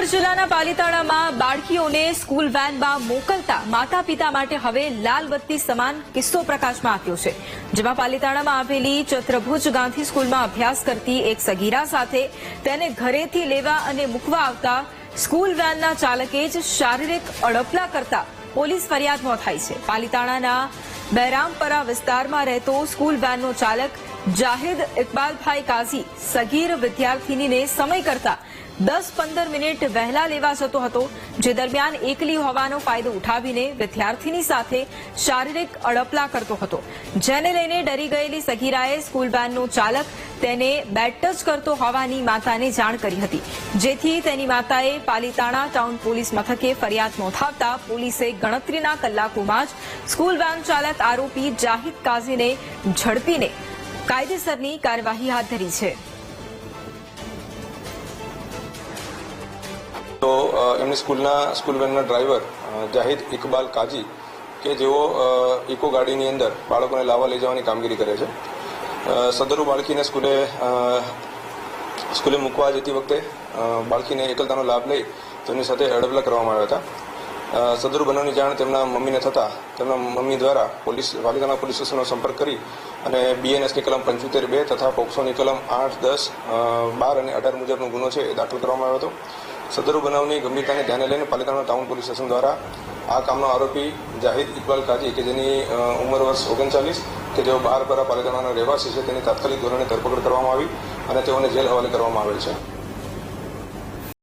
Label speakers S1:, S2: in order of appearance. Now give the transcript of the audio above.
S1: ભાવનગર જિલ્લાના પાલીતાણામાં બાળકીઓને સ્કૂલ વેનમાં મોકલતા માતા પિતા માટે હવે લાલ બત્તી સમાન કિસ્સો પ્રકાશમાં આવ્યો છે, જેમાં પાલીતાણામાં આવેલી ચત્રભુજ ગાંધી સ્કૂલમાં અભ્યાસ કરતી એક સગીરા સાથે તેને ઘરેથી લેવા અને મૂકવા આવતા સ્કૂલ વેનના ચાલકે જ શારીરિક અડપલા કરતા પોલીસ ફરિયાદ નોંધાઈ છે. પાલીતાણાના બહેરામપરા વિસ્તારમાં રહેતો સ્કૂલ વેનનો ચાલક જાહિદ ઇકબાલભાઈ કાઝી સગીર વિદ્યાર્થીનીને સમય કરતા દસ પંદર મિનિટ વહેલા લેવા જતો હતો, જે દરમિયાન એકલી હોવાનો ફાયદો ઉઠાવીને વિદ્યાર્થીની સાથે શારીરિક અડપલા કરતો હતો. જેને લઈને ડરી ગયેલી સગીરાએ સ્કૂલ વેનનો ચાલક તેને બેટ કરતો હોવાની માતાને જાણ કરી હતી. જેથી તેની માતાએ પાલીતાણા ટાઉન પોલીસ મથકે ફરિયાદ નોંધાવતા પોલીસે ગણતરીના કલાકોમાં જ સ્કૂલ વેન ચાલક આરોપી જાહિદ કાઝીને ઝડપીને કાયદેસરની કાર્યવાહી હાથ ધરી છે.
S2: તો એમની સ્કૂલના, સ્કૂલ વેનના ડ્રાઈવર જાહિદ ઇકબાલ કાજી કે જેઓ ઇકો ગાડીની અંદર બાળકોને લાવવા લઈ જવાની કામગીરી કરે છે. સદરુ બાળકીને સ્કૂલે સ્કૂલે મૂકવા જતી વખતે બાળકીને એકલતાનો લાભ લઈ તેમની સાથે અડબલા કરવામાં આવ્યા હતા. સદરુ બનાવની જાણ તેમના મમ્મીને થતાં, તેમના મમ્મી દ્વારા પોલીસ, વાલિકાના પોલીસ સ્ટેશનનો સંપર્ક કરી અને બીએનએસની કલમ પંચોતેર બે તથા પોક્સોની કલમ આઠ દસ બાર અને અઢાર મુજબનો ગુનો છે એ દાખલ કરવામાં આવ્યો હતો. સદરુ બનાવની ગંભીરતાને ધ્યાને લઈને પાલિતાણા ટાઉન પોલીસ સ્ટેશન દ્વારા આ કામનો આરોપી જાહિદ ઇકબાલ કાજી, કે જેની ઉંમર વર્ષ ઓગણચાલીસ, કે જેઓ બહાર પરા પાલિતાણાના રહેવાસી છે, તેની તાત્કાલિક ધોરણે ધરપકડ કરવામાં આવી અને તેઓને જેલ હવાલે કરવામાં આવેલ છે.